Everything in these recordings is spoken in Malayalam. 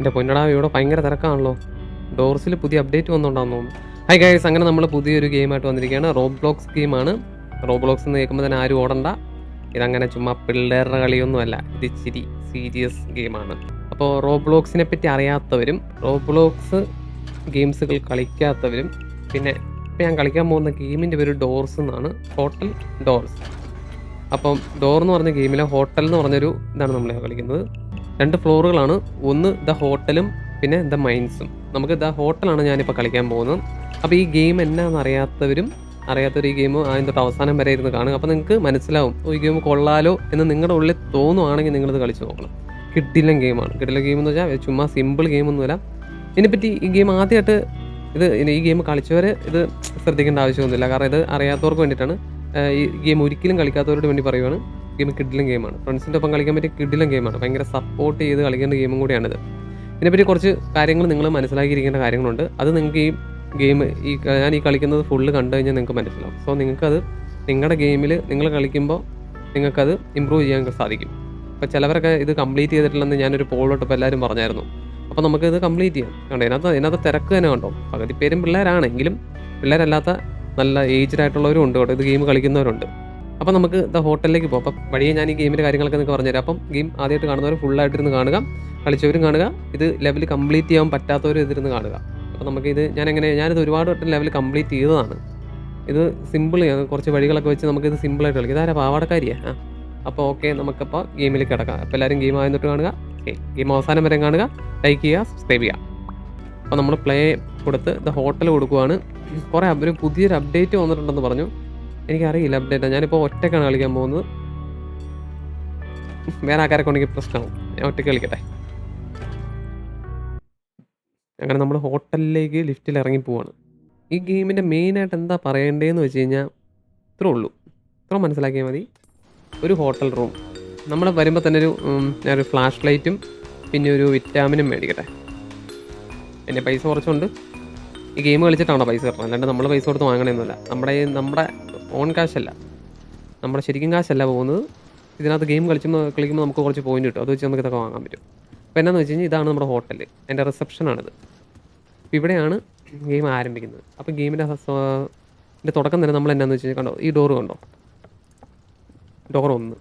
എന്റെ പൊന്നടാ ഇവിടെ ഭയങ്കര തിരക്കാണല്ലോ. ഡോർസിൽ പുതിയ അപ്ഡേറ്റ് വന്നുണ്ടാകുന്നു ഹൈ ഗൈസ് അങ്ങനെ നമ്മൾ പുതിയൊരു ഗെയിമായിട്ട് വന്നിരിക്കുകയാണ്. റോബ്ലോക്സ് ഗെയിമാണ്. റോബ്ലോക്സ് എന്ന് കേൾക്കുമ്പോൾ തന്നെ ആരും ഓടണ്ട. ഇതങ്ങനെ ചുമ്മാ പിള്ളേരുടെ കളിയൊന്നുമല്ല. ഇത് ഇച്ചിരി സീരിയസ് ഗെയിമാണ്. അപ്പോൾ റോബ്ലോക്സിനെ പറ്റി അറിയാത്തവരും റോബ്ലോക്സ് ഗെയിംസുകൾ കളിക്കാത്തവരും പിന്നെ ഇപ്പം ഞാൻ കളിക്കാൻ പോകുന്ന ഗെയിമിന്റെ പേര് ഡോർസ് എന്നാണ്. Hotel doors. അപ്പം ഡോർ എന്ന് പറഞ്ഞ ഗെയിമിലെ ഹോട്ടൽ എന്ന് പറഞ്ഞൊരു ഇതാണ് നമ്മൾ കളിക്കുന്നത്. രണ്ട് ഫ്ലോറുകളാണ്. ഒന്ന് ദ ഹോട്ടലും പിന്നെ ദ മൈൻസും. നമുക്ക് ദ ഹോട്ടലാണ് ഞാനിപ്പോൾ കളിക്കാൻ പോകുന്നത്. അപ്പോൾ ഈ ഗെയിം എന്നാന്ന് അറിയാത്തവരും അറിയാത്തൊരു ഈ ഗെയിം ആദ്യം തൊട്ട് അവസാനം വരെ ഇരുന്ന് കാണുക. അപ്പോൾ നിങ്ങൾക്ക് മനസ്സിലാവും ഈ ഗെയിം കൊള്ളാലോ എന്ന് നിങ്ങളുടെ ഉള്ളിൽ തോന്നുവാണെങ്കിൽ നിങ്ങളിത് കളിച്ച് നോക്കണം. കിട്ടില്ല ഗെയിമാണ്. കിട്ടില്ല ഗെയിം എന്ന് വെച്ചാൽ ചുമ്മാ സിമ്പിൾ ഗെയിമൊന്നുമല്ല ഇതിനെപ്പറ്റി ഈ ഗെയിം ആദ്യമായിട്ട് ഇത് ഈ ഗെയിം കളിച്ചവർ ഇത് ശ്രദ്ധിക്കേണ്ട ആവശ്യമൊന്നുമില്ല. കാരണം ഇത് അറിയാത്തവർക്ക് വേണ്ടിയിട്ടാണ് ഈ ഗെയിം ഒരിക്കലും കളിക്കാത്തവരോട് വേണ്ടി പറയുവാണ്. ഗെയിം കിഡിലും ഗെയിമാണ്. ഫ്രണ്ട്സിന്റെ ഒപ്പം കളിക്കാൻ പറ്റിയ കിഡിലും ഗെയിമാണ്. ഭയങ്കര സപ്പോർട്ട് ചെയ്ത് കളിക്കേണ്ട ഗെയിമും കൂടിയാണിത്. ഇതിനെപ്പറ്റി കുറച്ച് കാര്യങ്ങൾ നിങ്ങൾ മനസ്സിലാക്കിയിരിക്കേണ്ട കാര്യങ്ങളുണ്ട്. അത് നിങ്ങൾക്ക് ഈ ഗെയിം ഈ ഞാൻ ഈ കളിക്കുന്നത് ഫുള്ള് കണ്ടു കഴിഞ്ഞാൽ നിങ്ങൾക്ക് മനസ്സിലാവും. സോ നിങ്ങൾക്കത് നിങ്ങളുടെ ഗെയിമിൽ നിങ്ങൾ കളിക്കുമ്പോൾ നിങ്ങൾക്കത് ഇമ്പ്രൂവ് ചെയ്യാൻ സാധിക്കും. അപ്പോൾ ചിലവരൊക്കെ ഇത് കംപ്ലീറ്റ് ചെയ്തിട്ടില്ലെന്ന് ഞാനൊരു പോളിട്ടപ്പോൾ എല്ലാവരും പറഞ്ഞായിരുന്നു. അപ്പോൾ നമുക്ക് ഇത് കംപ്ലീറ്റ് ചെയ്യാം. കണ്ടോ ഇതിനകത്ത് ഇതിനകത്ത് തിരക്ക് തന്നെ കണ്ടോ? പകുതി പേരും പിള്ളേരാണെങ്കിലും പിള്ളേരല്ലാത്ത നല്ല ഏജ്ഡ് ആയിട്ടുള്ളവരും ഉണ്ട് കേട്ടോ. ഇത് ഗെയിം കളിക്കുന്നവരുണ്ട്. അപ്പോൾ നമുക്ക് ദ ഹോട്ടലിലേക്ക് പോകാം അപ്പം വഴിയെ ഞാൻ ഈ ഗെയിമിന്റെ കാര്യങ്ങളൊക്കെ നിങ്ങൾക്ക് പറഞ്ഞുതരാം. അപ്പം ഗെയിം ആദ്യമായിട്ട് കാണുന്നവർ ഫുള്ളായിട്ടിരുന്ന് കാണുക. കളിച്ചവരും കാണുക. ഇത് ലെവൽ കംപ്ലീറ്റ് ചെയ്യാൻ പറ്റാത്തവരും ഇതിരുന്ന് കാണുക. അപ്പോൾ നമുക്ക് ഇത് ഞാൻ എങ്ങനെ ഞാനിത് ഒരുപാട് വട്ടം ലെവൽ കംപ്ലീറ്റ് ചെയ്തതാണ്. ഇത് സിമ്പിൾ കുറച്ച് വഴികളൊക്കെ വെച്ച് നമുക്കിത് സിമ്പിളായിട്ട് കളിക്കാം. ഇതാരാ? പാവാടക്കാരിയാണ് ആ. അപ്പോൾ ഓക്കെ നമുക്കപ്പോൾ ഗെയിമിൽ കിടക്കാം. അപ്പോൾ എല്ലാവരും ഗെയിം ആയിരുന്നിട്ട് കാണുക. ഓക്കെ ഗെയിം അവസാനം വരെ കാണുക. ലൈക്ക് ചെയ്യുക സബ്സ്ക്രൈബ് ചെയ്യുക. അപ്പോൾ നമ്മൾ പ്ലേ കൊടുത്ത് ദ ഹോട്ടൽ കൊടുക്കുവാണ്. കുറേ ഒരു പുതിയൊരു അപ്ഡേറ്റ് വന്നിട്ടുണ്ടെന്ന് പറഞ്ഞു. എനിക്കറിയില്ല അപ്ഡേറ്റ് ഞാനിപ്പോൾ ഒറ്റക്കാണ് കളിക്കാൻ പോകുന്നത്. വേറെ ആൾക്കാരെ കൊണ്ടെങ്കിൽ പ്രശ്നമാവും ഞാൻ ഒറ്റയ്ക്ക് കളിക്കട്ടെ. അങ്ങനെ നമ്മൾ ഹോട്ടലിലേക്ക് ലിഫ്റ്റിൽ ഇറങ്ങി പോവാണ്. ഈ ഗെയിമിന്റെ മെയിനായിട്ട് എന്താ പറയേണ്ടതെന്ന് വെച്ച് കഴിഞ്ഞാൽ ഇത്രേ ഉള്ളൂ. ഇത്ര മനസ്സിലാക്കിയാൽ മതി. ഒരു ഹോട്ടൽ റൂം. നമ്മൾ വരുമ്പോൾ തന്നെ ഒരു ഞാനൊരു ഫ്ലാഷ് ലൈറ്റും പിന്നെ ഒരു വിറ്റാമിനും മേടിക്കട്ടെ. എന്റെ പൈസ കുറച്ചുണ്ട്. ഈ ഗെയിം കളിച്ചിട്ടാണോ പൈസ കിട്ടണം അല്ലാണ്ട് നമ്മൾ പൈസ കൊടുത്ത് വാങ്ങണമെന്നല്ല നമ്മുടെ നമ്മുടെ ഓൺ കാശല്ല. നമ്മുടെ ശരിക്കും കാശല്ല പോകുന്നത്. ഇതിനകത്ത് ഗെയിം കളിച്ചുമ്പോൾ കളിക്കുമ്പോൾ നമുക്ക് കുറച്ച് പോയിന്റ് കിട്ടും. അത് വെച്ച് നമുക്ക് ഇതൊക്കെ വാങ്ങാൻ പറ്റും. അപ്പോൾ എന്നാന്ന് വെച്ച് കഴിഞ്ഞാൽ ഇതാണ് നമ്മുടെ ഹോട്ടൽ എന്റെ റിസപ്ഷനാണിത് അപ്പോൾ ഇവിടെയാണ് ഗെയിം ആരംഭിക്കുന്നത്. അപ്പോൾ ഗെയിമിന്റെ എന്റെ തുടക്കം തന്നെ നമ്മൾ എന്നാന്ന് വെച്ച് കഴിഞ്ഞാൽ കണ്ടോ? ഈ ഡോറ് കണ്ടോ? ഡോർ ഒന്ന്.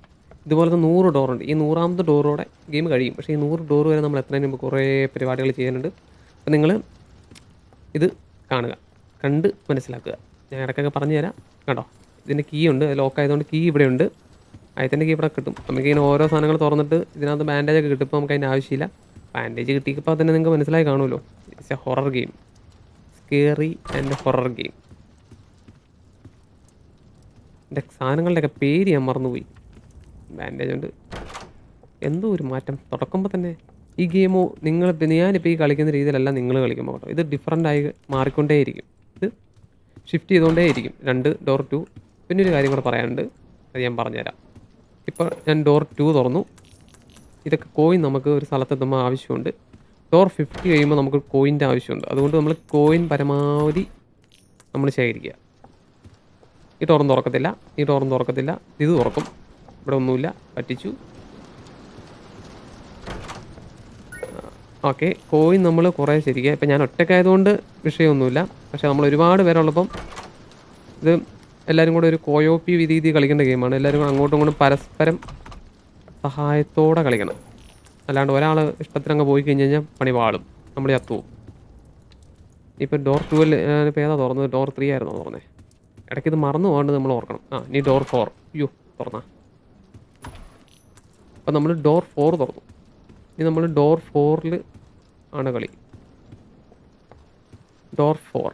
ഇതുപോലത്തെ നൂറ് ഡോറുണ്ട് ഈ നൂറാമത്തെ ഡോറോടെ ഗെയിം കഴിയും. പക്ഷേ ഈ നൂറ് ഡോർ വരെ നമ്മൾ എത്രയും മുമ്പ് കുറേ പരിപാടികൾ ചെയ്യാനുണ്ട് അപ്പോൾ നിങ്ങൾ ഇത് കാണുക. കണ്ട് മനസ്സിലാക്കുക. ഞാൻ ഇടയ്ക്കൊക്കെ പറഞ്ഞു തരാം കണ്ടോ? ഇതിന്റെ കീ ഉണ്ട് ലോക്ക് ആയതുകൊണ്ട് കീ ഇവിടെ ഉണ്ട്. അതിന്റെ കീ ഇവിടെ കിട്ടും. നമുക്ക് ഇങ്ങനെ ഓരോ സാധനങ്ങൾ തുറന്നിട്ട് ഇതിനകത്ത് ബാൻഡേജ് ഒക്കെ കിട്ടും. ഇപ്പോൾ നമുക്ക് അതിന്റെ ആവശ്യമില്ല. ബാൻഡേജ് കിട്ടിയപ്പോൾ തന്നെ നിങ്ങൾക്ക് മനസ്സിലായി കാണുമല്ലോ. It's a horror game scary and horror game എന്റെ സാധനങ്ങളുടെയൊക്കെ പേര് ഞാൻ മറന്നുപോയി. ബാൻഡേജ് ഉണ്ട്. എന്തോ ഒരു മാറ്റം. തുടക്കുമ്പോൾ തന്നെ ഈ ഗെയിമോ നിങ്ങൾ ഞാനിപ്പോൾ ഈ കളിക്കുന്ന രീതിയിലല്ല നിങ്ങൾ കളിക്കുമ്പോൾ കേട്ടോ. ഇത് ഡിഫറന്റ് ആയി മാറിക്കൊണ്ടേയിരിക്കും. ഇത് ഷിഫ്റ്റ് ചെയ്തുകൊണ്ടേയിരിക്കും. രണ്ട് ഡോർ ടു പിന്നെ ഒരു കാര്യം കൂടെ പറയാനുണ്ട്. അത് ഞാൻ പറഞ്ഞുതരാം. ഇപ്പോൾ ഞാൻ ഡോർ ടു തുറന്നു. ഇതൊക്കെ കോയിൻ നമുക്ക് ഒരു സ്ഥലത്തെത്തുമ്പോൾ ആവശ്യമുണ്ട്. ഡോർ ഫിഫ്റ്റി കഴിയുമ്പോൾ നമുക്ക് കോയിന്റെ ആവശ്യമുണ്ട്. അതുകൊണ്ട് നമ്മൾ കോയിൻ പരമാവധി നമ്മൾ ശേഖരിക്കുക. ഈ ടോറും തുറക്കത്തില്ല. ഈ ടോറും തുറക്കത്തില്ല. ഇത് തുറക്കും. ഇവിടെ ഒന്നുമില്ല. പറ്റിച്ചു. ഓക്കെ. കോയിൻ നമ്മൾ കുറേ ശരിക്കുക ഇപ്പം ഞാൻ ഒറ്റക്കായതുകൊണ്ട് വിഷയമൊന്നുമില്ല. പക്ഷെ നമ്മൾ ഒരുപാട് പേരുള്ളപ്പം ഇത് എല്ലാവരും കൂടെ ഒരു കോയോപ്പി രീതി കളിക്കേണ്ട ഗെയിമാണ്. എല്ലാവരും കൂടെ അങ്ങോട്ടും ഇങ്ങോട്ടും പരസ്പരം സഹായത്തോടെ കളിക്കണം. അല്ലാണ്ട് ഒരാൾ ഇഷ്ടത്തിന് അങ്ങ് പോയി കഴിഞ്ഞ് കഴിഞ്ഞാൽ പണി പാളും നമ്മൾ ചത്തുപോകും ഇപ്പം ഡോർ ടുവൽ ഇപ്പം ഏതാ തുറന്നത്? ഡോർ ത്രീ ആയിരുന്നു തുറന്നേ? ഇടയ്ക്ക് ഇത് മറന്നു പോകാണ്ട് നമ്മൾ ഓർക്കണം. ആ ഇനി ഡോർ ഫോർ അയ്യോ തുറന്നാ. അപ്പം നമ്മൾ ഡോർ ഫോർ തുറന്നു. ഇനി നമ്മൾ ഡോർ ഫോറിൽ ആണ് കളി. ഡോർ ഫോർ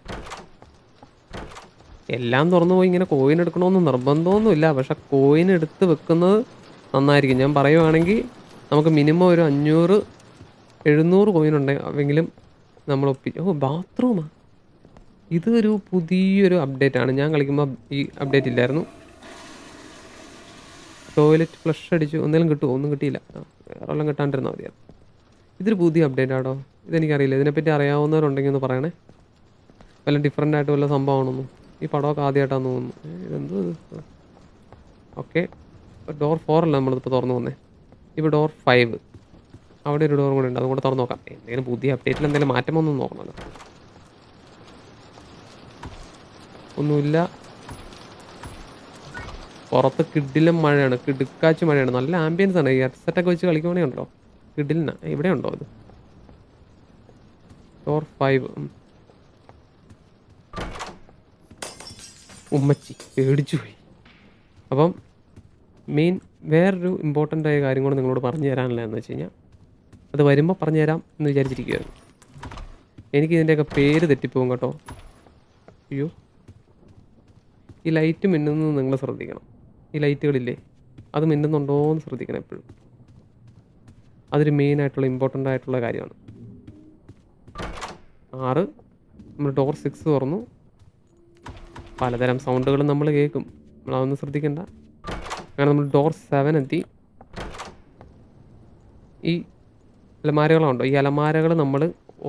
എല്ലാം തുറന്നു പോയി ഇങ്ങനെ കോയിൻ എടുക്കണമെന്ന് നിർബന്ധമൊന്നുമില്ല. പക്ഷെ കോയിൻ എടുത്ത് വെക്കുന്നത് നന്നായിരിക്കും. ഞാൻ പറയുവാണെങ്കിൽ നമുക്ക് മിനിമം ഒരു അഞ്ഞൂറ് എഴുന്നൂറ് കോയിൻ ഉണ്ടെങ്കിലും നമ്മൾ ഒപ്പി ഓ ബാത്റൂമാ ഇതൊരു പുതിയൊരു അപ്ഡേറ്റ് ആണ്. ഞാൻ കളിക്കുമ്പോൾ ഈ അപ്ഡേറ്റ് ഇല്ലായിരുന്നു. ടോയ്ലറ്റ് ഫ്ലഷ് അടിച്ചു. എന്തെങ്കിലും കിട്ടുമോ ഒന്നും കിട്ടിയില്ല. വല്ലതും കിട്ടാണ്ടിരുന്നാൽ മതിയായിരുന്നു ഇതൊരു പുതിയ അപ്ഡേറ്റ് ആണോ ഇതെനിക്കറിയില്ല. ഇതിനെപ്പറ്റി അറിയാവുന്നവരുണ്ടെങ്കിൽ ഒന്ന് പറയണേ. വല്ല ഡിഫറെന്റ് ആയിട്ട് വല്ല സംഭവമാണെന്നും ഈ പടമൊക്കെ ആദ്യമായിട്ടാന്ന് തോന്നുന്നു. എന്ത് ഓക്കെ. ഡോർ ഫോർ അല്ല നമ്മളിപ്പോൾ തുറന്നു വന്നേ ഇപ്പോൾ ഡോർ ഫൈവ് അവിടെ ഒരു ഡോർ കൂടെ ഉണ്ട്. അതും കൂടെ തുറന്ന് നോക്കാം. എന്തെങ്കിലും പുതിയ അപ്ഡേറ്റിൽ എന്തെങ്കിലും മാറ്റം ഒന്നും നോക്കണമല്ലോ ഒന്നുമില്ല. പുറത്ത് കിഡിലും മഴയാണ്. കിടുക്കാച്ച് മഴയാണ്. നല്ല ആംബിയൻസ് ആണ്. ഈ ഹെഡ്സെറ്റൊക്കെ വെച്ച് കളിക്കുവാണെങ്കിൽ ഉണ്ടോ? കിഡിലിനാണ് ഇവിടെ ഉണ്ടോ ഇത് ഡോർ ഫൈവ് ഉമ്മച്ചി പേടിച്ചു പോയി. അപ്പം മെയിൻ വേറൊരു ഇമ്പോർട്ടന്റ് ആയ കാര്യം കൂടെ നിങ്ങളോട് പറഞ്ഞു തരാനില്ല എന്ന് വെച്ച് കഴിഞ്ഞാൽ അത് വരുമ്പോൾ പറഞ്ഞു തരാം എന്ന് വിചാരിച്ചിരിക്കുകയായിരുന്നു. എനിക്ക് ഇതിന്റെയൊക്കെ പേര് തെറ്റിപ്പോകും കേട്ടോ. അയ്യോ. ഈ ലൈറ്റ് മിന്നുന്നത് നിങ്ങൾ ശ്രദ്ധിക്കണം. ഈ ലൈറ്റുകളില്ലേ അത് മിന്നുന്നുണ്ടോ എന്ന് ശ്രദ്ധിക്കണം എപ്പോഴും. അതൊരു മെയിൻ ആയിട്ടുള്ള ഇമ്പോർട്ടന്റ് ആയിട്ടുള്ള കാര്യമാണ്. ആറ് നമ്മൾ ഡോർ സിക്സ് തുറന്നു. പലതരം സൗണ്ടുകളും നമ്മൾ കേൾക്കും. നമ്മളതൊന്നും ശ്രദ്ധിക്കണ്ട. അങ്ങനെ നമ്മൾ ഡോർ സെവൻ എത്തി. ഈ അലമാരകളുണ്ടോ ഈ അലമാരകൾ നമ്മൾ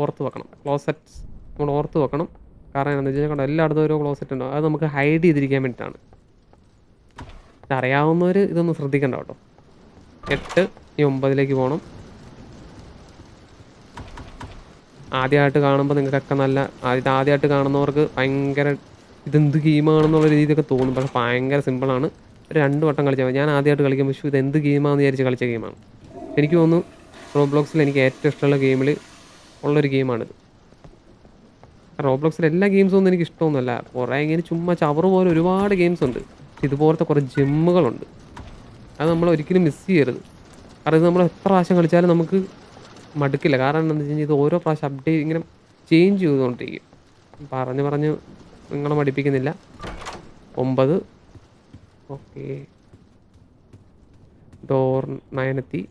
ഓർത്ത് വെക്കണം. ക്ലോസറ്റ്സ് നമ്മൾ ഓർത്ത് വെക്കണം. കാരണം എന്താണെന്ന് വെച്ച് കഴിഞ്ഞാൽ കണ്ടോ എല്ലായിടത്തും ഓരോ ക്ലോസറ്റ് ഉണ്ടോ. അത് നമുക്ക് ഹൈഡ് ചെയ്തിരിക്കാൻ വേണ്ടിയിട്ടാണ്. അറിയാവുന്നവർ ഇതൊന്നും ശ്രദ്ധിക്കണ്ട കേട്ടോ. എട്ട് ഈ ഒമ്പതിലേക്ക് പോകണം ആദ്യമായിട്ട് കാണുമ്പോൾ നിങ്ങൾക്കൊക്കെ നല്ല ആദ്യത്തെ ആദ്യമായിട്ട് കാണുന്നവർക്ക് ഭയങ്കര ഇതെന്ത് ഗെയിമാണെന്നുള്ള രീതിയിലൊക്കെ തോന്നും. പക്ഷെ ഭയങ്കര സിമ്പിളാണ്. രണ്ട് വട്ടം കളിച്ചാൽ ഞാൻ ആദ്യമായിട്ട് കളിക്കുമ്പോൾ പക്ഷേ ഇത് എന്ത് ഗെയിമാണെന്ന് വിചാരിച്ച് കളിച്ച ഗെയിമാണ്. എനിക്ക് തോന്നുന്നു റോബ്ലോക്സിൽ എനിക്ക് ഏറ്റവും ഇഷ്ടമുള്ള ഗെയിമിൽ ഉള്ളൊരു ഗെയിമാണിത് റോബ്ലോക്സിൽ എല്ലാ ഗെയിംസും ഒന്നും എനിക്ക് ഇഷ്ടമൊന്നുമല്ല. കുറേ ഇങ്ങനെ ചുമ്മാ ചവർ പോലെ ഒരുപാട് ഗെയിംസ് ഉണ്ട്. ഇതുപോലത്തെ കുറേ ജിമ്മുകളുണ്ട്. അത് നമ്മൾ ഒരിക്കലും മിസ് ചെയ്യരുത്. കാരണം ഇത് നമ്മൾ എത്ര പ്രാവശ്യം കളിച്ചാലും നമുക്ക് മടുക്കില്ല. കാരണം എന്താണെന്ന് വെച്ച് കഴിഞ്ഞാൽ ഇത് ഓരോ പ്രാവശ്യം അപ്ഡേറ്റ് ഇങ്ങനെ ചേഞ്ച് ചെയ്തുകൊണ്ടിരിക്കും. പറഞ്ഞ് പറഞ്ഞ് നിങ്ങളെ മടിപ്പിക്കുന്നില്ല. ഒമ്പത്. ഓക്കെ. ഡോർ നയനത്തി.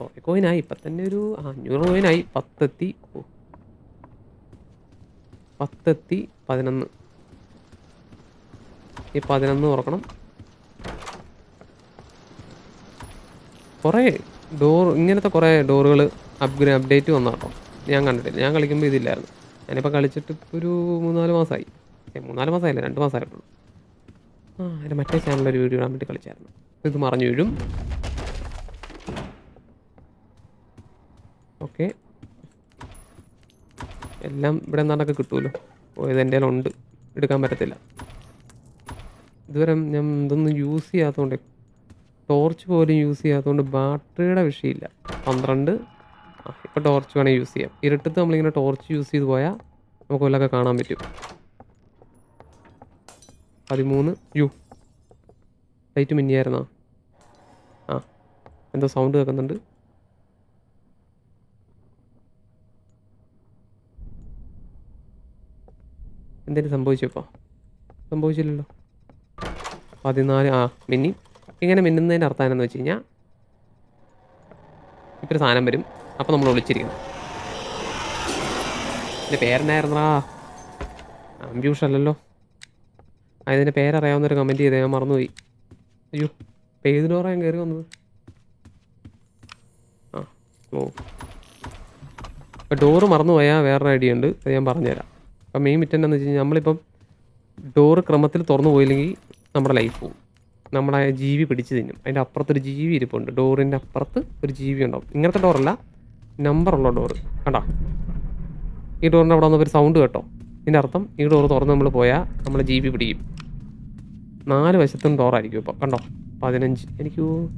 ഓക്കെ കോയിനായി ഇപ്പം തന്നെ ഒരു അഞ്ഞൂറ് കോയിനായി പത്തെത്തി. പത്തെത്തി പതിനൊന്ന്. ഈ പതിനൊന്ന് തുറക്കണം. കുറേ ഡോർ ഇങ്ങനത്തെ കുറേ ഡോറുകൾ അപ്ഗ്രേ അപ്ഡേറ്റ് വന്നാട്ടോ ഞാൻ കണ്ടിട്ടില്ല. ഞാൻ കളിക്കുമ്പോൾ ഇതില്ലായിരുന്നു. ഞാനിപ്പോൾ കളിച്ചിട്ട് ഒരു മൂന്നാൽ മാസമായി മൂന്നാൽ മാസമായില്ല രണ്ട് മാസമായിട്ടുള്ളൂ ആ എന്റെ മറ്റേ ഒരു വീഡിയോ ഇടാൻ വേണ്ടി കളിച്ചായിരുന്നു. ഇത് മറഞ്ഞു വീഴും. ഓക്കെ. എല്ലാം ഇവിടെ നടക്കെ കിട്ടുമല്ലോ ഓ ഇത് എന്റെ ഉണ്ട് എടുക്കാൻ പറ്റത്തില്ല. ഇതുവരെ ഞാൻ ഇതൊന്നും യൂസ് ചെയ്യാത്തതുകൊണ്ട് ടോർച്ച് പോലും യൂസ് ചെയ്യാത്തതുകൊണ്ട് ബാറ്ററിയുടെ വിഷയമില്ല. പന്ത്രണ്ട് ആ ഇപ്പോൾ ടോർച്ച് വേണേൽ യൂസ് ചെയ്യാം. ഇരുട്ടത്ത് നമ്മളിങ്ങനെ ടോർച്ച് യൂസ് ചെയ്ത് പോയാൽ നമുക്ക് വല്ലതൊക്കെ കാണാൻ പറ്റും. പതിമൂന്ന്. യു ലൈറ്റ് മിന്നിയായിരുന്നോ? ആ. എന്തോ സൗണ്ട് കേൾക്കുന്നുണ്ട്. എന്തേലും സംഭവിച്ചപ്പോൾ സംഭവിച്ചില്ലല്ലോ. പതിനാല്. ആ മിന്നി. ഇങ്ങനെ മിന്നുന്നതിന്റെ അർത്ഥം എന്താണെന്ന് വെച്ച് കഴിഞ്ഞാൽ ഇപ്പോൾ സാധനം വരും. അപ്പോൾ നമ്മൾ വിളിച്ചിരിക്കുന്നത് എന്റെ പേരെന്നായിരുന്നാ? ആംബ്യൂഷ് അല്ലല്ലോ. ആ ഇതിന്റെ പേരറിയാവുന്നൊരു കമന്റ് ചെയ്തേ ഞാൻ മറന്നുപോയി. അയ്യോ പേജിലോറ ഞാൻ കയറി വന്നത്? ആ ഓ. ഡോറ് മറന്നുപോയാൽ വേറെ വേറൊരു ഐഡിയ ഉണ്ട് അത് ഞാൻ പറഞ്ഞുതരാം. അപ്പം മെയിൻ മിറ്റ് എന്താണെന്ന് വെച്ച് കഴിഞ്ഞാൽ നമ്മളിപ്പം ഡോറ് ക്രമത്തിൽ തുറന്നു പോയില്ലെങ്കിൽ നമ്മുടെ ലൈഫ് പോകും നമ്മളെ ജീവി പിടിച്ച് തിന്നും. അതിന്റെ അപ്പുറത്തൊരു ജീവി ഇരിപ്പുണ്ട്. ഡോറിന്റെ അപ്പുറത്ത് ഒരു ജീവി ഉണ്ടാവും. ഇങ്ങനത്തെ ഡോറല്ല നമ്പറുള്ള ഡോറ്. കണ്ടോ? ഈ ഡോറിന്റെ അവിടെ വന്നപ്പോൾ ഒരു സൗണ്ട് കേട്ടോ. ഇതിന്റെ അർത്ഥം ഈ ഡോർ തുറന്ന് നമ്മൾ പോയാൽ നമ്മൾ ജി ബി പിടിക്കും. നാല് വശത്തും ഡോറായിരിക്കും ഇപ്പോൾ കണ്ടോ? പതിനഞ്ച്. എനിക്ക്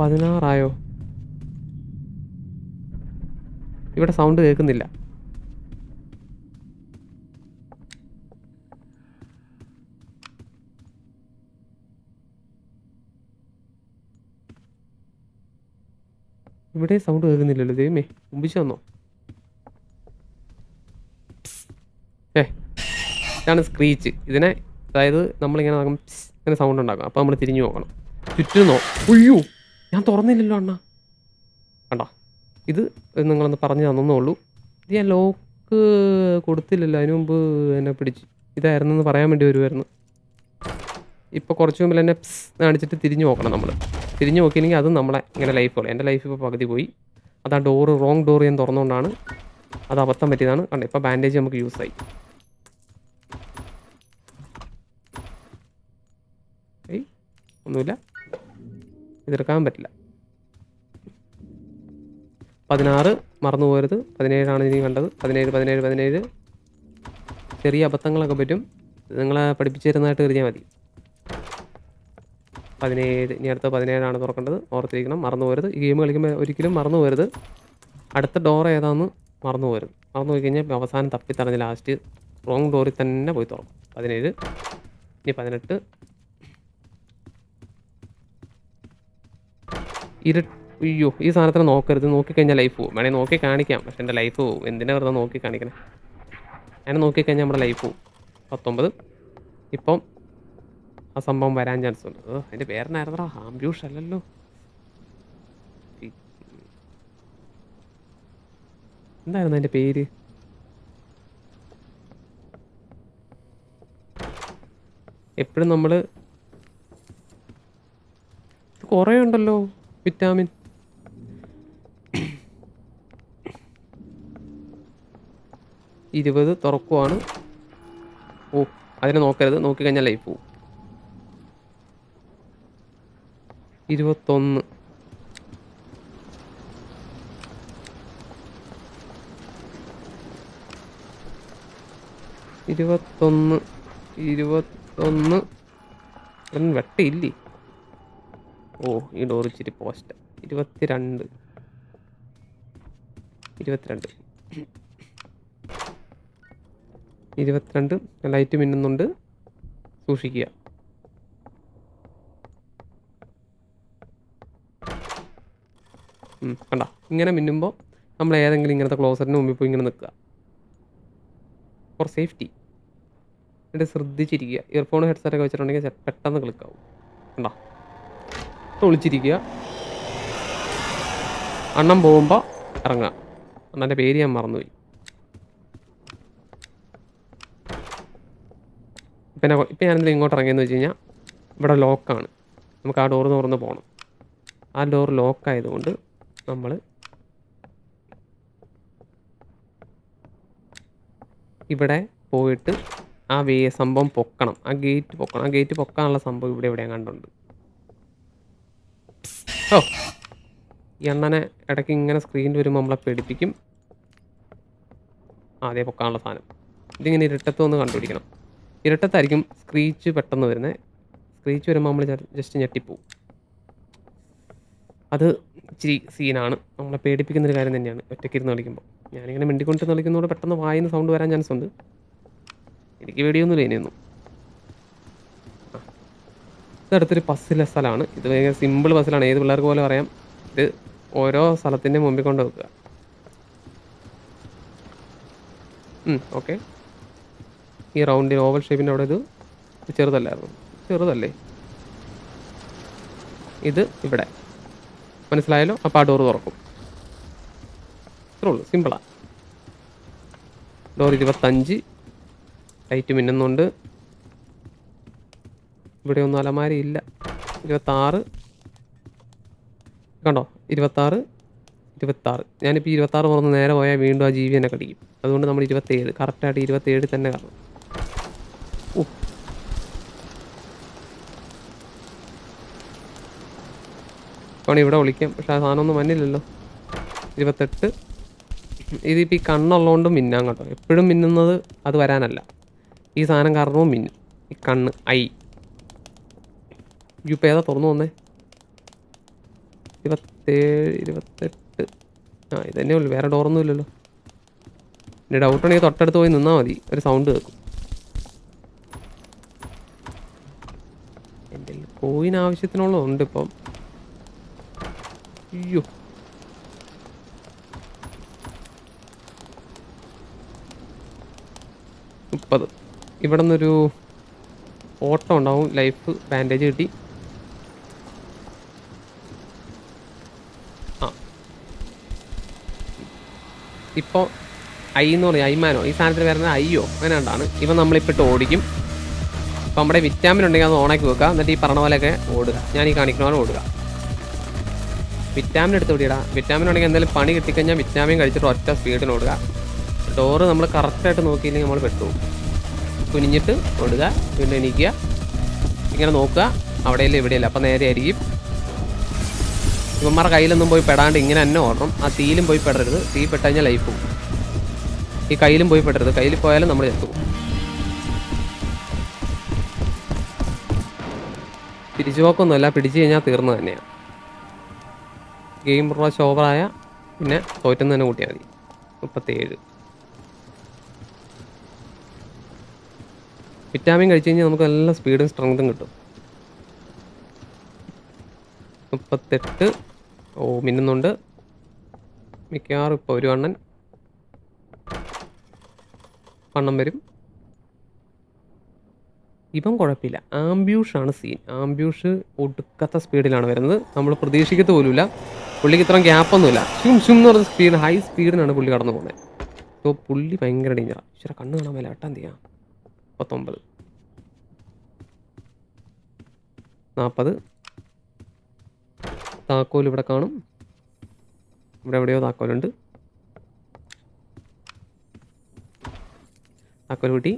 പതിനാറായോ? ഇവിടെ സൗണ്ട് കേൾക്കുന്നില്ല. ഇവിടെ സൗണ്ട് കേൾക്കുന്നില്ലല്ലോ ദൈവമേ. മുമ്പിച്ച് വന്നോ. ഏ ഇതാണ് സ്ക്രീച്ച് ഇതിനെ അതായത് നമ്മളിങ്ങനെ നടക്കും ഇങ്ങനെ സൗണ്ട് ഉണ്ടാക്കും. അപ്പോൾ നമ്മൾ തിരിഞ്ഞു നോക്കണം. ചുറ്റും നോ ഉയ്യോ ഞാൻ തുറന്നില്ലല്ലോ അണ്ണ. കണ്ടോ? ഇത് നിങ്ങളൊന്ന് പറഞ്ഞു തന്നേ ഉള്ളൂ ഇത് ഞാൻ ലോക്ക് കൊടുത്തില്ലല്ലോ അതിനു മുമ്പ് എന്നെ പിടിച്ച്. ഇതായിരുന്നെന്ന് പറയാൻ വേണ്ടി വരുമായിരുന്നു ഇപ്പോൾ കുറച്ച് മുമ്പിൽ തന്നെ കാണിച്ചിട്ട് തിരിഞ്ഞു നോക്കണം നമ്മൾ തിരിഞ്ഞു നോക്കിയില്ലെങ്കിൽ അതും നമ്മളെ ഇങ്ങനെ ലൈഫ് പോലെ. എന്റെ ലൈഫ് ഇപ്പോൾ പകുതി പോയി. അത് ആ ഡോറ് റോങ് ഡോർ ഞാൻ തുറന്നുകൊണ്ടാണ് അത് അബദ്ധം പറ്റിയതാണ്. കണ്ടോ ഇപ്പോൾ ബാൻഡേജ് നമുക്ക് യൂസായി ഒന്നുമില്ല. ഇതെടുക്കാൻ പറ്റില്ല. പതിനാറ് മറന്നു പോകരുത്. പതിനേഴാണ് ഇനി കണ്ടത്. പതിനേഴ് പതിനേഴ് പതിനേഴ്. ചെറിയ അബദ്ധങ്ങളൊക്കെ പറ്റും. നിങ്ങളെ പഠിപ്പിച്ചു തരുന്നതായിട്ട് കരുതിയാൽ മതി. പതിനേഴ് ഇനി അടുത്ത പതിനേഴാണ് തുറക്കേണ്ടത്. ഓർത്തിരിക്കണം മറന്നു പോരുത്. ഈ ഗെയിം കളിക്കുമ്പോൾ ഒരിക്കലും മറന്നു പോരുത്. അടുത്ത ഡോർ ഏതാണെന്ന് മറന്നു പോരുത്. മറന്നു പോയി കഴിഞ്ഞാൽ അവസാനം തപ്പിത്തറഞ്ഞ് ലാസ്റ്റ് റോങ് ഡോറിൽ തന്നെ പോയി തുറക്കും. പതിനേഴ് ഇനി പതിനെട്ട്. ഇരു അയ്യോ ഈ സാധനത്തിനെ നോക്കരുത്. നോക്കിക്കഴിഞ്ഞാൽ ലൈഫ് പോകും വേണമെങ്കിൽ നോക്കി കാണിക്കാം. പക്ഷെ എന്റെ ലൈഫ് പോകും എന്തിനാ വെറുതെ നോക്കി കാണിക്കണേ? അങ്ങനെ നോക്കിക്കഴിഞ്ഞാൽ നമ്മുടെ ലൈഫ് പോകും പത്തൊമ്പത്. ഇപ്പം ആ സംഭവം വരാൻ ചാൻസ് ഉണ്ട്. ഓ അതിന്റെ പേരെന്നായിരുന്നോ ആംബ്യൂഷ് അല്ലല്ലോ. എന്തായിരുന്നു അതിന്റെ പേര്? എപ്പോഴും നമ്മൾ കുറേ ഉണ്ടല്ലോ വിറ്റാമിൻ. ഇരുപത് തുറക്കുവാണ്. ഓ അതിനെ നോക്കരുത്. നോക്കിക്കഴിഞ്ഞാൽ ലൈഫ് പോവും. ഇരുപത്തൊന്ന്. ഇരുപത്തൊന്ന് ഇരുപത്തൊന്ന്. വെട്ടയില്ലേ? ഓ ഈ ഡോർ ഇച്ചിരി പോസ്റ്റ് ഇരുപത്തിരണ്ട്. ഇരുപത്തിരണ്ട്. ഇരുപത്തിരണ്ട്. ലൈറ്റ് മിന്നുന്നുണ്ട്. സൂക്ഷിക്കുക. കണ്ട? ഇങ്ങനെ മിന്നുമ്പോൾ നമ്മൾ ഏതെങ്കിലും ഇങ്ങനത്തെ ക്ലോസറിന് മുമ്പിൽ പോയി ഇങ്ങനെ നിൽക്കുക ഫോർ സേഫ്റ്റി എന്നിട്ട് ശ്രദ്ധിച്ചിരിക്കുക. ഇയർഫോൺ ഹെഡ്സെറ്റ് ഒക്കെ വെച്ചിട്ടുണ്ടെങ്കിൽ പെട്ടെന്ന് ക്ലിക്കാവും കണ്ടോ? ഒളിച്ചിരിക്കുക. അണ്ണം പോകുമ്പോൾ ഇറങ്ങുക. അണ്ണന്റെ പേര് ഞാൻ മറന്നുപോയി. പിന്നെ ഇപ്പം ഞാനെന്തെങ്കിലും ഇങ്ങോട്ട് ഇറങ്ങിയെന്ന് വെച്ച് കഴിഞ്ഞാൽ ഇവിടെ ലോക്കാണ് നമുക്ക് ആ ഡോർ തുറന്ന് പോകണം ആ ഡോർ ലോക്ക് ആയതുകൊണ്ട് നമ്മൾ ഇവിടെ പോയിട്ട് ആ വേ സംഭവം പൊക്കണം. ആ ഗേറ്റ് പൊക്കണം. ആ ഗേറ്റ് പൊക്കാനുള്ള സംഭവം ഇവിടെ എവിടെയാണ് കണ്ടുണ്ട് ഓ ഈ അണ്ണനെ ഇടയ്ക്ക് ഇങ്ങനെ സ്ക്രീനിൽ വരുമ്പോൾ നമ്മളെ പേടിപ്പിക്കും. ആ അതേ പൊക്കാനുള്ള സാധനം. ഇതിങ്ങനെ ഇരട്ടത്ത് ഒന്ന് കണ്ടുപിടിക്കണം. ഇരട്ടത്തായിരിക്കും സ്ക്രീച്ച് പെട്ടെന്ന് വരുന്നത് സ്ക്രീച്ച് വരുമ്പോൾ നമ്മൾ ജസ്റ്റ് ഞെട്ടിപ്പോവും. അത് ഇച്ചിരി സീനാണ്. നമ്മളെ പേടിപ്പിക്കുന്ന ഒരു കാര്യം തന്നെയാണ്. ഒറ്റയ്ക്ക് ഇരുന്ന് കളിക്കുമ്പോൾ. ഞാനിങ്ങനെ മിണ്ടിക്കൊണ്ട് കളിക്കുന്നതോടെ പെട്ടെന്ന് വായിന്ന് സൗണ്ട് വരാൻ ചാൻസ് ഉണ്ട്. എനിക്ക് പേടിയൊന്നുമില്ല ഇനിയൊന്നും. ഇതടുത്തൊരു പസ്സിലെ സ്ഥലമാണ്. ഇത് ഭയങ്കര സിമ്പിൾ പസ്സിലാണ് ഏത് പിള്ളേർക്ക് പോലെ പറയാം ഇത് ഓരോ സ്ഥലത്തിന്റെ മുമ്പിൽ കൊണ്ട് വെക്കുക. ഓക്കെ ഈ റൗണ്ടിന് ഓവൽ ഷേപ്പിന്റെ അവിടെ ഇത് ചെറുതല്ലായിരുന്നു. ചെറുതല്ലേ? ഇത് ഇവിടെ. മനസ്സിലായല്ലോ? അപ്പോൾ ആ ഡോറ് തുറക്കും. ഇത്രേ ഉള്ളൂ. സിമ്പിളാണ് ഡോർ ഇരുപത്തഞ്ച്. ലൈറ്റ് മിന്നുന്നുണ്ട്. ഇവിടെ ഒന്നും അലമാരി ഇല്ല. ഇരുപത്താറ്. കണ്ടോ? ഇരുപത്താറ് ഇരുപത്താറ്. ഞാനിപ്പോൾ ഇരുപത്താറ് തുറന്ന് നേരെ പോയാൽ വീണ്ടും ആ ജീവി എന്നെ കടിക്കും. അതുകൊണ്ട് നമ്മൾ ഇരുപത്തേഴ്. കറക്റ്റായിട്ട് ഇരുപത്തേഴ് തന്നെ കാരണം അപ്പോൾ ഇവിടെ വിളിക്കാം പക്ഷെ ആ സാധനമൊന്നും മന്നില്ലല്ലോ ഇരുപത്തെട്ട്. ഇതിപ്പോൾ ഈ കണ്ണുള്ളതുകൊണ്ട് മിന്നാൻ കേട്ടോ. എപ്പോഴും മിന്നുന്നത് അത് വരാനല്ല. ഈ സാധനം കാരണവും മിന്നും. ഈ കണ്ണ് ഐ. ഇപ്പം ഏതാ തുറന്നു വന്നേ? ഇരുപത്തേഴ് ഇരുപത്തെട്ട്. ആ ഇതന്നെ ഉള്ളു. വേറെ ഡോറൊന്നും ഇല്ലല്ലോ. എന്റെ ഡൗട്ട് ഉണ്ടെങ്കിൽ തൊട്ടടുത്ത് പോയി നിന്നാൽ മതി. ഒരു സൗണ്ട് കേൾക്കും. എന്റെ കോയിൻ ആവശ്യത്തിനുള്ള ഉണ്ട് ഇപ്പം. അയ്യോ. മുപ്പത്. ഇവിടെ നിന്നൊരു ഓട്ടോ ഉണ്ടാവും. ലൈഫ് ബാൻഡേജ് കിട്ടി. ആ. ഇപ്പോൾ ഐ എന്ന് പറയും ഐമാനോ. ഈ സാധനത്തിന് വരുന്നത് അയ്യോ അങ്ങനെ ഉണ്ടാണ് ഇവ നമ്മളിപ്പോട്ട് ഓടിക്കും. അപ്പോൾ നമ്മുടെ വിറ്റാമിൻ ഉണ്ടെങ്കിൽ അത് ഓണാക്കി വെക്കുക. എന്നിട്ട് ഈ പറഞ്ഞ പോലെയൊക്കെ ഓടുക. ഞാൻ ഈ കാണിക്കുന്ന ഓടുക. വിറ്റാമിൻ എടുത്ത് ഓടിയിടാം വിറ്റാമിൻ ഉണ്ടെങ്കിൽ എന്തെങ്കിലും പണി കിട്ടിക്കഴിഞ്ഞാൽ വിറ്റാമിൻ കഴിച്ചിട്ട് ഒറ്റ സ്പീഡിൽ ഓടുക. ഡോറ് നമ്മൾ കറക്റ്റായിട്ട് നോക്കിയില്ലെങ്കിൽ നമ്മൾ പെട്ടു കുനിഞ്ഞിട്ട് ഓടുക പിന്നെ എണീക്കുക. ഇങ്ങനെ നോക്കുക. അവിടെയല്ല ഇവിടെയല്ല. അപ്പം നേരെ ആയിരിക്കും. ഇവന്മാരുടെ കയ്യിലൊന്നും പോയി പെടാണ്ട് ഇങ്ങനെ തന്നെ ഓടണം. ആ തീയിലും പോയി പെടരുത്. തീ പെട്ട് കഴിഞ്ഞാൽ ലൈഫ് ഈ കയ്യിലും പോയി പെടരുത്. കയ്യിൽ പോയാലും നമ്മൾ പോകും. തിരിച്ചു പോക്കൊന്നുമല്ല. പിടിച്ചു കഴിഞ്ഞാൽ തീർന്നു തന്നെയാണ് ഗെയിം പ്രാവശ്യം ഓവറായ പിന്നെ തോറ്റെന്ന് തന്നെ കൂട്ടിയാൽ മതി. മുപ്പത്തേഴ് വിറ്റാമിൻ കഴിച്ചു കഴിഞ്ഞാൽ നമുക്ക് നല്ല സ്പീഡും സ്ട്രെങ്തും കിട്ടും. മുപ്പത്തെട്ട്. ഓ മിന്നുന്നുണ്ട്. മിക്കവാറും ഇപ്പോൾ ഒരു വണ്ണൻ വണ്ണം വരും. ഇവൻ കുഴപ്പമില്ല. ആംബ്യൂഷാണ് സീൻ ആംബ്യൂഷ് ഒടുക്കത്തെ സ്പീഡിലാണ് വരുന്നത്. നമ്മൾ പ്രതീക്ഷിക്കത്ത് പോലുമില്ല. പുള്ളിക്ക് ഇത്രയും ഗ്യാപ്പൊന്നുമില്ല ഷും ഷും എന്ന് പറഞ്ഞ സ്പീഡ് ഹൈ സ്പീഡിനാണ് പുള്ളി കടന്നു പോകുന്നത് അപ്പോൾ പുള്ളി ഭയങ്കര ഡേഞ്ചറാണ് ഇച്ചിരി കണ്ണ് കാണാൻ മേലെ. എട്ടാം തീയതി പത്തൊമ്പത്. നാൽപ്പത് താക്കോൽ ഇവിടെ കാണും. ഇവിടെ എവിടെയോ താക്കോലുണ്ട്. താക്കോൽ കൂട്ടി.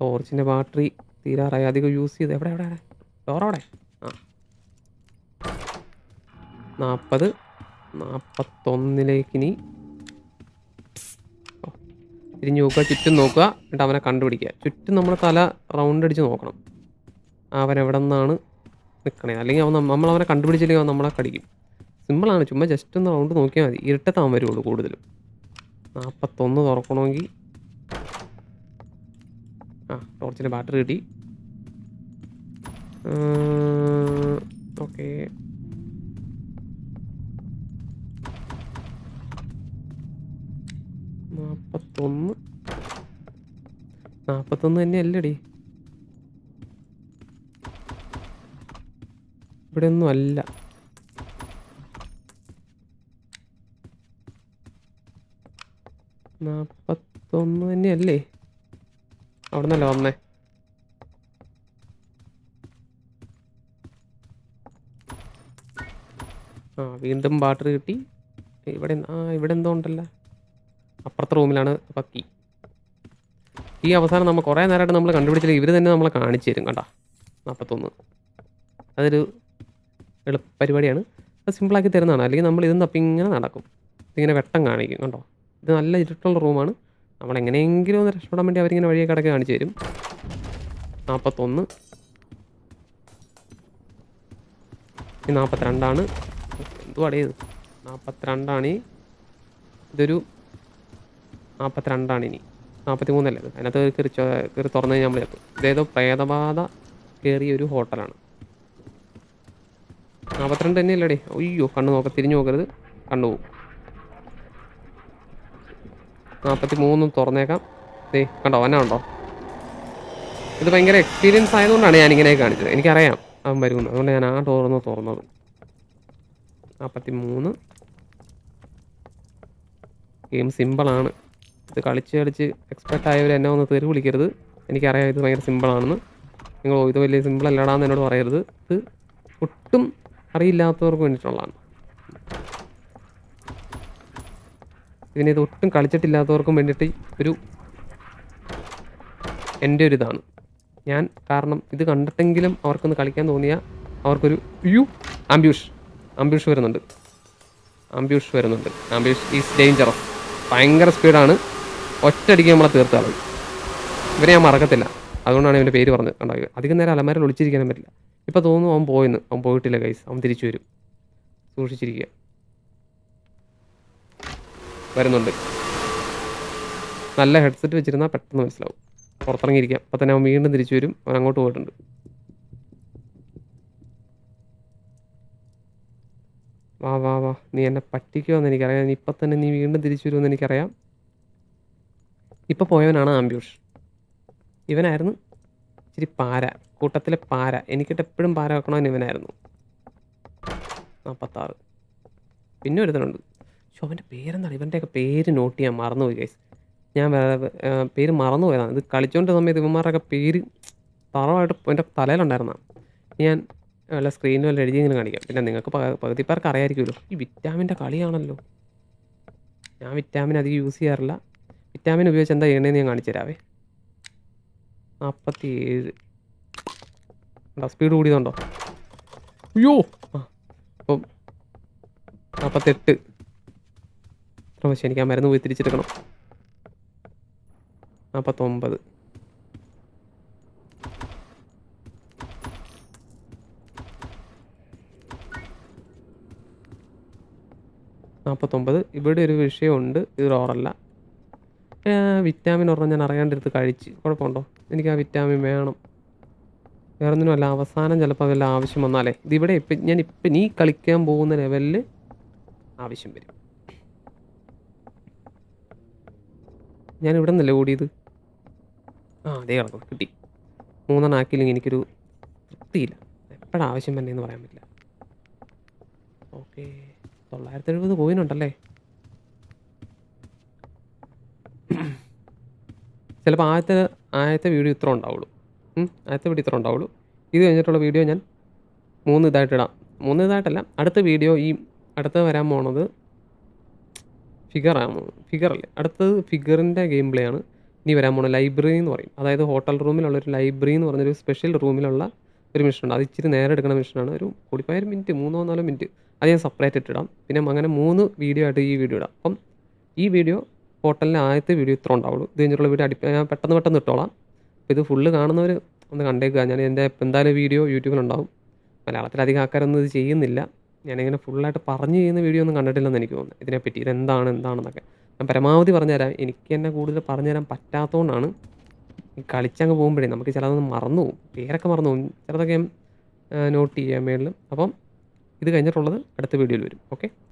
ടോർച്ചിന്റെ ബാറ്ററി തീരാറായി. അധികം യൂസ് ചെയ്ത്. എവിടെ എവിടെ എവിടെ ഡോർ അവിടെ ആ നാൽപ്പത് നാൽപ്പത്തൊന്നിലേക്ക് ഇനി. തിരിഞ്ഞ് നോക്കുക ചുറ്റും നോക്കുക. എന്നിട്ട് അവനെ കണ്ടുപിടിക്കുക. ചുറ്റും നമ്മൾ തല റൗണ്ട് അടിച്ച് നോക്കണം. അവൻ എവിടെ നിന്നാണ് നിൽക്കണേ അല്ലെങ്കിൽ അവൻ നമ്മ- നമ്മൾ അവനെ കണ്ടുപിടിച്ചില്ലെങ്കിൽ അവൻ നമ്മളെ കടിക്കും. സിമ്പിളാണ് ചുമ്മാ ജസ്റ്റ് ഒന്ന് റൗണ്ട് നോക്കിയാൽ മതി. ഇരുട്ടത്താൻ വരുള്ളൂ കൂടുതലും. നാൽപ്പത്തൊന്ന് തുറക്കണമെങ്കിൽ. ആ ടോർച്ചിന്റെ ബാറ്ററി കിട്ടി. ഓക്കെ. നാൽപ്പത്തൊന്ന് നാൽപ്പത്തൊന്ന് തന്നെ അല്ലടി ഇവിടെ ഒന്നും അല്ല. നാൽപ്പത്തൊന്ന് തന്നെയല്ലേ? അവിടെ നിന്നല്ല വന്നേ? ആ വീണ്ടും ബാറ്ററി കിട്ടി. ഇവിടെ ആ ഇവിടെ എന്തോ ഉണ്ടല്ലോ. അപ്പുറത്തെ റൂമിലാണ് പക്കി ഈ അവസാനം നമ്മൾ കുറേ നേരമായിട്ട് നമ്മൾ കണ്ടുപിടിച്ചില്ല. ഇവർ തന്നെ നമ്മളെ കാണിച്ചു തരും കണ്ടാ. നാൽപ്പത്തൊന്ന് അതൊരു എളുപ്പ പരിപാടിയാണ്. അത് സിമ്പിളാക്കി തരുന്നതാണ്. അല്ലെങ്കിൽ നമ്മൾ ഇതും തപ്പി ഇങ്ങനെ നടക്കും. ഇതിങ്ങനെ വെട്ടം കാണിക്കും കണ്ടോ. ഇത് നല്ല ഇരുട്ടുള്ള റൂമാണ്. നമ്മൾ എങ്ങനെയെങ്കിലും ഒന്ന് രക്ഷപ്പെടാൻ വേണ്ടി അവരിങ്ങനെ വഴിയെ കിടക്കെ കാണിച്ചു തരും. നാൽപ്പത്തൊന്ന് ഈ നാൽപ്പത്തിരണ്ടാണ് എന്തുവാടേ ഇത്? നാൽപ്പത്തിരണ്ടാണ് ഇതൊരു നാൽപ്പത്തിരണ്ടാണ് ഇനി നാൽപ്പത്തി മൂന്നല്ലേ അതിനകത്ത് കയറി കയറി തുറന്നു കഴിഞ്ഞാൽ നമ്മൾ എത്തും. ഇതേതോ പ്രേതബാധ കയറിയ ഒരു ഹോട്ടലാണ്. നാൽപ്പത്തിരണ്ട് തന്നെയല്ലേ അയ്യോ കണ്ണു നോക്ക തിരിഞ്ഞു നോക്കരുത്. കണ്ണു പോകും നാൽപ്പത്തി മൂന്നും തുറന്നേക്കാം. ഏ കണ്ടോ? അവനെ ഉണ്ടോ ഇത് ഭയങ്കര എക്സ്പീരിയൻസ് ആയതുകൊണ്ടാണ് ഞാൻ ഇങ്ങനെ കാണിച്ചത്. എനിക്കറിയാം അവൻ വരുമെന്ന്. അതുകൊണ്ട് ഞാൻ ആ ഡോറൊന്ന് തുറന്നത്. നാൽപ്പത്തി മൂന്ന് ഗെയിം സിമ്പിളാണ് ഇത് കളിച്ച് കളിച്ച് എക്സ്പെർട്ട് ആയവർ എന്നെ ഒന്ന് തെറി വിളിക്കരുത്. എനിക്കറിയാം ഇത് ഭയങ്കര സിമ്പിളാണെന്ന് നിങ്ങൾ "ഓ, ഇത് വലിയ സിമ്പിൾ അല്ലടാന്ന് എന്നോട് പറയരുത്. ഇത് ഒട്ടും അറിയില്ലാത്തവർക്ക് വേണ്ടിയിട്ടുള്ളതാണ്. ഇതിനെ ഇത് ഒട്ടും കളിച്ചിട്ടില്ലാത്തവർക്കും വേണ്ടിയിട്ട് ഒരു എന്റെ ഒരു ഇതാണ്. ഞാൻ കാരണം ഇത് കണ്ടിട്ടെങ്കിലും അവർക്കൊന്ന് കളിക്കാൻ തോന്നിയാൽ അവർക്കൊരു യു ആംബ്യൂഷ് ആംബ്യൂഷ് വരുന്നുണ്ട്. ആംബ്യൂഷ് വരുന്നുണ്ട്. ആംബ്യൂഷ് ഈസ് ഡേഞ്ചറസ് ഭയങ്കര സ്പീഡാണ് ഒറ്റയടിക്ക് നമ്മളെ തീർത്ത് കളയും ഇവരെ ഞാൻ മറക്കത്തില്ല. അതുകൊണ്ടാണ് ഇവന്റെ പേര് പറഞ്ഞത് കണ്ടോ അധികം നേരം അലമാരിൽ ഒളിച്ചിരിക്കാനും പറ്റില്ല. ഇപ്പം തോന്നുന്നു അവൻ പോയെന്ന്. അവൻ പോയിട്ടില്ല കൈസ് അവൻ തിരിച്ചു വരും. സൂക്ഷിച്ചിരിക്കുക. വരുന്നുണ്ട്. നല്ല ഹെഡ്സെറ്റ് വെച്ചിരുന്നാൽ പെട്ടെന്ന് മനസ്സിലാവും. പുറത്തിറങ്ങിയിരിക്കാം. അപ്പം തന്നെ അവൻ വീണ്ടും തിരിച്ചു വരും. അവൻ അങ്ങോട്ട് പോയിട്ടുണ്ട്. വാ വാ വാ. നീ എന്നെ പറ്റിക്കുമെന്ന് എനിക്കറിയാം. ഇപ്പം തന്നെ നീ വീണ്ടും തിരിച്ചു വരുമെന്ന് എനിക്കറിയാം. ഇപ്പം പോയവനാണ് ആംബ്യൂഷ്. ഇവനായിരുന്നു ഇച്ചിരി പാര കൂട്ടത്തിലെ പാര. എനിക്കിട്ട് എപ്പോഴും പാര വെക്കണമെന്ന് ഇവനായിരുന്നു. നാൽപ്പത്താറ് പിന്നെ ഒരുത്തനുണ്ട്. പക്ഷെ അവന്റെ പേരെന്താണ്? ഇവന്റെയൊക്കെ പേര് നോട്ട് ചെയ്യാൻ മറന്നുപോയി ഗൈസ് ഞാൻ പേര് മറന്നുപോയതാണ്. ഇത് കളിച്ചോണ്ട സമയത്ത് ഇവന്മാരുടെയൊക്കെ പേര് തറവായിട്ട് എന്റെ തലയിലുണ്ടായിരുന്ന. ഞാൻ വല്ല സ്ക്രീനിൽ വല്ല ഇങ്ങനെ കാണിക്കാം. പിന്നെ നിങ്ങൾക്ക് പകുതി പേർക്ക് അറിയാമായിരിക്കുമല്ലോ ഈ വിറ്റാമിന്റെ കളിയാണല്ലോ. ഞാൻ വിറ്റാമിൻ അധികം യൂസ് ചെയ്യാറില്ല. വിറ്റാമിൻ ഉപയോഗിച്ച് എന്താ ചെയ്യണേന്ന് ഞാൻ കാണിച്ചു തരാവേ. നാൽപ്പത്തി ഏഴ് സ്പീഡ് കൂടിയതുണ്ടോ? അയ്യോ! ആ അപ്പം നാൽപ്പത്തെട്ട് പക്ഷേ എനിക്ക് ആ മരുന്ന് പോയി തിരിച്ചെടുക്കണം. നാൽപ്പത്തൊമ്പത് നാൽപ്പത്തൊമ്പത് ഇവിടെ ഒരു വിഷയമുണ്ട്. ഇത് ഓറല്ല. വിറ്റാമിൻ ഒരെണ്ണം ഞാൻ അറിയാണ്ടിരുത്ത് കഴിച്ച്. കുഴപ്പമുണ്ടോ? എനിക്ക് ആ വിറ്റാമിൻ വേണം. വേറെ ഒന്നിനുമല്ല അവസാനം ചിലപ്പോൾ വല്ല ആവശ്യം വന്നാലേ. ഇതിവിടെ ഇപ്പം ഞാൻ ഇപ്പം നീ കളിക്കാൻ പോകുന്ന ലെവലിൽ ആവശ്യം വരും. ഞാൻ ഇവിടെ നിന്നല്ലേ ഓടിയത്? ആ അതേ കിടക്കണം കിട്ടി. മൂന്നെണ്ണം ആക്കിയില്ലെങ്കിൽ എനിക്കൊരു തൃപ്തിയില്ല. എപ്പോഴാണ് ആവശ്യം തന്നെ എന്ന് പറയാൻ പറ്റില്ല. ഓക്കെ. തൊള്ളായിരത്തി എഴുപത് പോയിനുണ്ടല്ലേ ചിലപ്പോൾ ആദ്യത്തെ ആദ്യത്തെ വീഡിയോ ഇത്ര ഉണ്ടാവുള്ളൂ. ആദ്യത്തെ വീഡിയോ ഇത്ര ഉണ്ടാവുള്ളൂ. ഇത് കഴിഞ്ഞിട്ടുള്ള വീഡിയോ ഞാൻ മൂന്ന് ഇതായിട്ട് ഇടാം. മൂന്ന് ഇതായിട്ടല്ല അടുത്ത വീഡിയോ ഈ അടുത്ത വരാൻ പോണത് ഫിഗറാണ് ഫിഗറല്ലേ അടുത്തത് ഫിഗറിന്റെ ഗെയിം പ്ലേ ആണ്. ഇനി വരാൻ പോണ ലൈബ്രറി എന്ന് പറയും. അതായത് ഹോട്ടൽ റൂമിലുള്ള ഒരു ലൈബ്രറി എന്ന് പറഞ്ഞൊരു സ്പെഷ്യൽ റൂമിലുള്ള ഒരു മിഷനുണ്ട് അത് ഇച്ചിരി നേരെ എടുക്കുന്ന മിഷനാണ് ഒരു കൂടിപ്പോയ മിനിറ്റ് മൂന്നോ നാലോ മിനിറ്റ് അത് ഞാൻ സെപ്പറേറ്റ് ഇട്ടിടാം പിന്നെ അങ്ങനെ മൂന്ന് വീഡിയോ ആയിട്ട് ഈ വീഡിയോ ഇടാം. അപ്പം ഈ വീഡിയോ ഹോട്ടലിലെ ആദ്യത്തെ വീഡിയോ ഇത്ര ഉണ്ടാവുള്ളൂ. ഇത് കഴിഞ്ഞിട്ടുള്ള വീഡിയോ അടി പെട്ടെന്ന് പെട്ടെന്ന് ഇട്ടോളാം. അപ്പോൾ ഇത് ഫുള്ള് കാണുന്നവർ ഒന്ന് കണ്ടേക്കുക. ഞാൻ എന്റെ എന്തായാലും വീഡിയോ യൂട്യൂബിലുണ്ടാവും മലയാളത്തിൽ അധികം ആൾക്കാരൊന്നും ഇത് ചെയ്യുന്നില്ല. ഞാനിങ്ങനെ ഫുള്ളായിട്ട് പറഞ്ഞു ചെയ്യുന്ന വീഡിയോ ഒന്നും കണ്ടിട്ടില്ലെന്ന് എനിക്ക് തോന്നുന്നു. ഇതിനെപ്പറ്റി ഇതെന്താണ് എന്താണെന്നൊക്കെ. ഞാൻ പരമാവധി പറഞ്ഞുതരാം എനിക്ക് എന്നെ കൂടുതൽ പറഞ്ഞുതരാൻ പറ്റാത്തതുകൊണ്ടാണ് ഈ കളിച്ചങ്ങ് പോകുമ്പോഴേ നമുക്ക് ചിലതൊന്നും മറന്നു പോകും പേരൊക്കെ മറന്നു പോകും ചിലതൊക്കെ നോട്ട് ചെയ്യാൻ മേളിൽ അപ്പം ഇത് കഴിഞ്ഞിട്ടുള്ളത് അടുത്ത വീഡിയോയിൽ വരും. ഓക്കെ